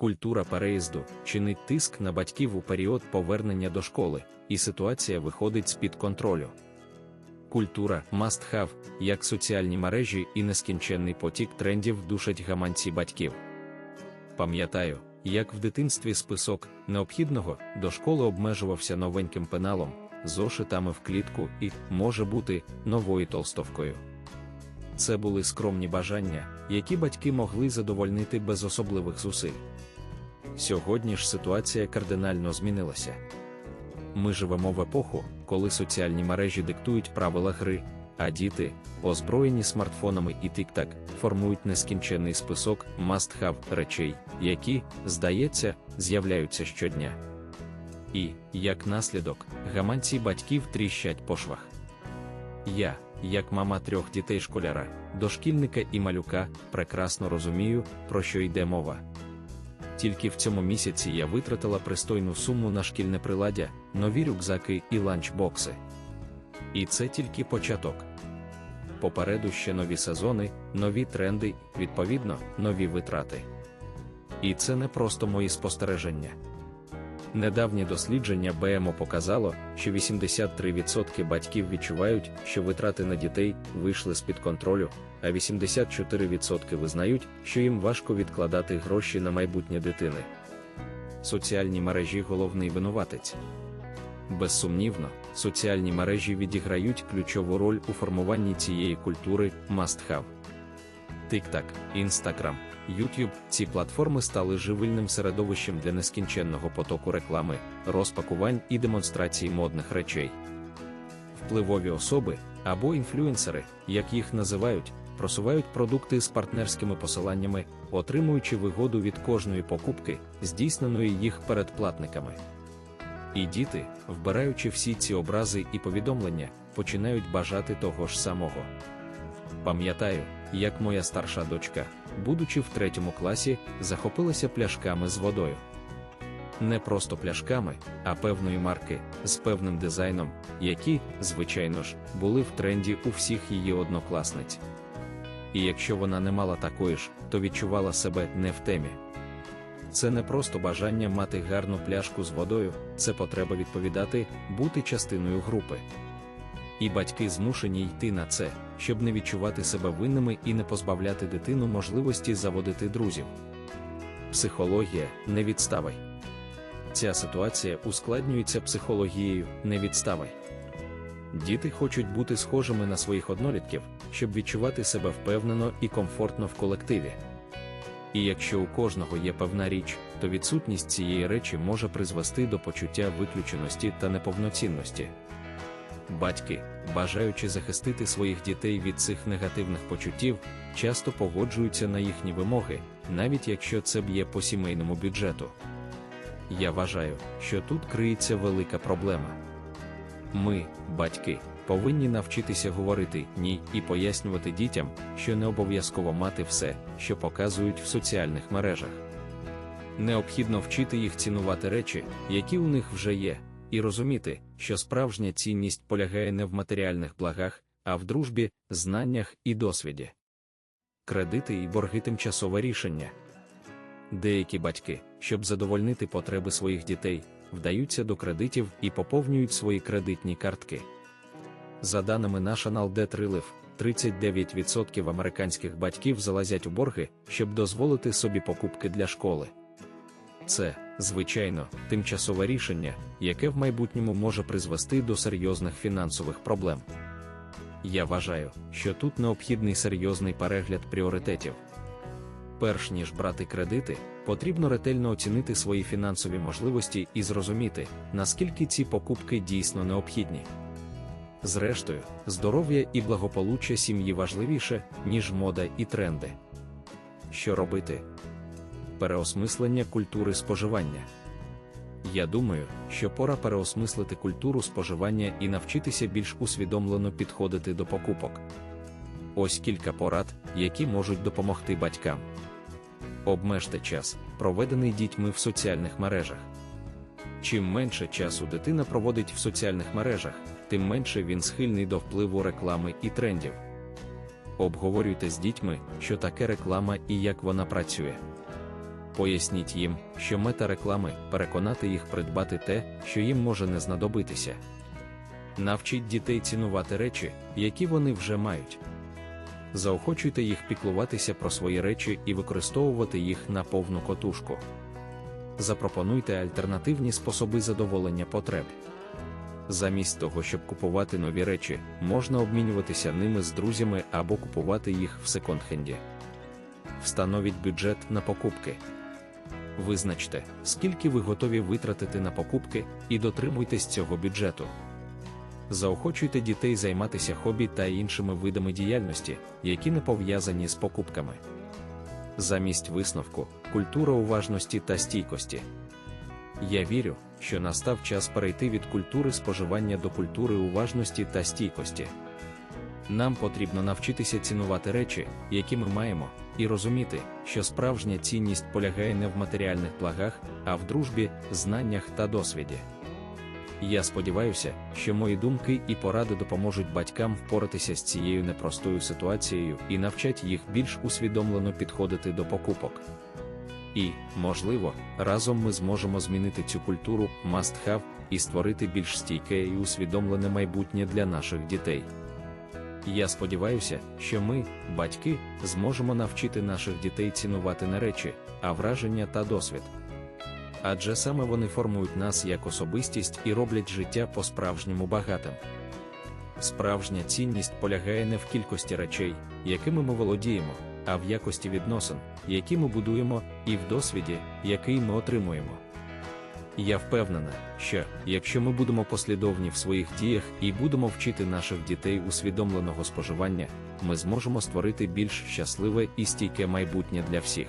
Культура переїзду чинить тиск на батьків у період повернення до школи, і ситуація виходить з-під контролю. Культура must have, як соціальні мережі і нескінченний потік трендів душать гаманці батьків. Пам'ятаю, як в дитинстві список необхідного до школи обмежувався новеньким пеналом, зошитами в клітку і, може бути, новою толстовкою. Це були скромні бажання, які батьки могли задовольнити без особливих зусиль. Сьогодні ж ситуація кардинально змінилася. Ми живемо в епоху, коли соціальні мережі диктують правила гри, а діти, озброєні смартфонами і тік-так, формують нескінченний список must-have речей, які, здається, з'являються щодня. І, як наслідок, гаманці батьків тріщать по швах. Я, як мама трьох дітей школяра, дошкільника і малюка, прекрасно розумію, про що йде мова. Тільки в цьому місяці я витратила пристойну суму на шкільне приладдя, нові рюкзаки і ланчбокси. І це тільки початок. Попереду ще нові сезони, нові тренди, відповідно, нові витрати. І це не просто мої спостереження. Недавнє дослідження БМО показало, що 83% батьків відчувають, що витрати на дітей вийшли з-під контролю, а 84% визнають, що їм важко відкладати гроші на майбутнє дитини. Соціальні мережі головний винуватець. Безсумнівно, соціальні мережі відіграють ключову роль у формуванні цієї культури must have. TikTok, Instagram, YouTube – ці платформи стали живильним середовищем для нескінченного потоку реклами, розпакувань і демонстрації модних речей. Впливові особи або інфлюенсери, як їх називають, просувають продукти з партнерськими посиланнями, отримуючи вигоду від кожної покупки, здійсненої їх передплатниками. І діти, вбираючи всі ці образи і повідомлення, починають бажати того ж самого. Пам'ятаю, як моя старша дочка, будучи в третьому класі, захопилася пляшками з водою. Не просто пляшками, а певної марки, з певним дизайном, які, звичайно ж, були в тренді у всіх її однокласниць. І якщо вона не мала такої ж, то відчувала себе не в темі. Це не просто бажання мати гарну пляшку з водою, це потреба відповідати, бути частиною групи. І батьки змушені йти на це, щоб не відчувати себе винними і не позбавляти дитину можливості заводити друзів. Психологія не відставай. Ця ситуація ускладнюється психологією не відставай. Діти хочуть бути схожими на своїх однолітків, щоб відчувати себе впевнено і комфортно в колективі. І якщо у кожного є певна річ, то відсутність цієї речі може призвести до почуття виключеності та неповноцінності. Батьки, бажаючи захистити своїх дітей від цих негативних почуттів, часто погоджуються на їхні вимоги, навіть якщо це б'є по сімейному бюджету. Я вважаю, що тут криється велика проблема. Ми, батьки, повинні навчитися говорити ні і пояснювати дітям, що не обов'язково мати все, що показують в соціальних мережах. Необхідно вчити їх цінувати речі, які у них вже є, і розуміти, що справжня цінність полягає не в матеріальних благах, а в дружбі, знаннях і досвіді. Кредити і борги тимчасове рішення. Деякі батьки, щоб задовольнити потреби своїх дітей, вдаються до кредитів і поповнюють свої кредитні картки. За даними National Debt Relief, 39% американських батьків залазять у борги, щоб дозволити собі покупки для школи. Це, звичайно, тимчасове рішення, яке в майбутньому може призвести до серйозних фінансових проблем. Я вважаю, що тут необхідний серйозний перегляд пріоритетів. Перш ніж брати кредити, потрібно ретельно оцінити свої фінансові можливості і зрозуміти, наскільки ці покупки дійсно необхідні. Зрештою, здоров'я і благополуччя сім'ї важливіше, ніж мода і тренди. Що робити? Переосмислення культури споживання. Я думаю, що пора переосмислити культуру споживання і навчитися більш усвідомлено підходити до покупок. Ось кілька порад, які можуть допомогти батькам. Обмежте час, проведений дітьми в соціальних мережах. Чим менше часу дитина проводить в соціальних мережах, тим менше він схильний до впливу реклами і трендів. Обговорюйте з дітьми, що таке реклама і як вона працює. Поясніть їм, що мета реклами переконати їх придбати те, що їм може не знадобитися. Навчіть дітей цінувати речі, які вони вже мають. Заохочуйте їх піклуватися про свої речі і використовувати їх на повну котушку. Запропонуйте альтернативні способи задоволення потреб. Замість того, щоб купувати нові речі, можна обмінюватися ними з друзями або купувати їх в секонд-хенді. Встановіть бюджет на покупки. Визначте, скільки ви готові витратити на покупки, і дотримуйтесь цього бюджету. Заохочуйте дітей займатися хобі та іншими видами діяльності, які не пов'язані з покупками. Замість висновку культура уважності та стійкості. Я вірю, що настав час перейти від культури споживання до культури уважності та стійкості. Нам потрібно навчитися цінувати речі, які ми маємо, і розуміти, що справжня цінність полягає не в матеріальних благах, а в дружбі, знаннях та досвіді. Я сподіваюся, що мої думки і поради допоможуть батькам впоратися з цією непростою ситуацією і навчать їх більш усвідомлено підходити до покупок. І, можливо, разом ми зможемо змінити цю культуру must have і створити більш стійке і усвідомлене майбутнє для наших дітей. Я сподіваюся, що ми, батьки, зможемо навчити наших дітей цінувати не речі, а враження та досвід. Адже саме вони формують нас як особистість і роблять життя по-справжньому багатим. Справжня цінність полягає не в кількості речей, якими ми володіємо, а в якості відносин, які ми будуємо, і в досвіді, який ми отримуємо. Я впевнена, що, якщо ми будемо послідовні в своїх діях і будемо вчити наших дітей усвідомленого споживання, ми зможемо створити більш щасливе і стійке майбутнє для всіх.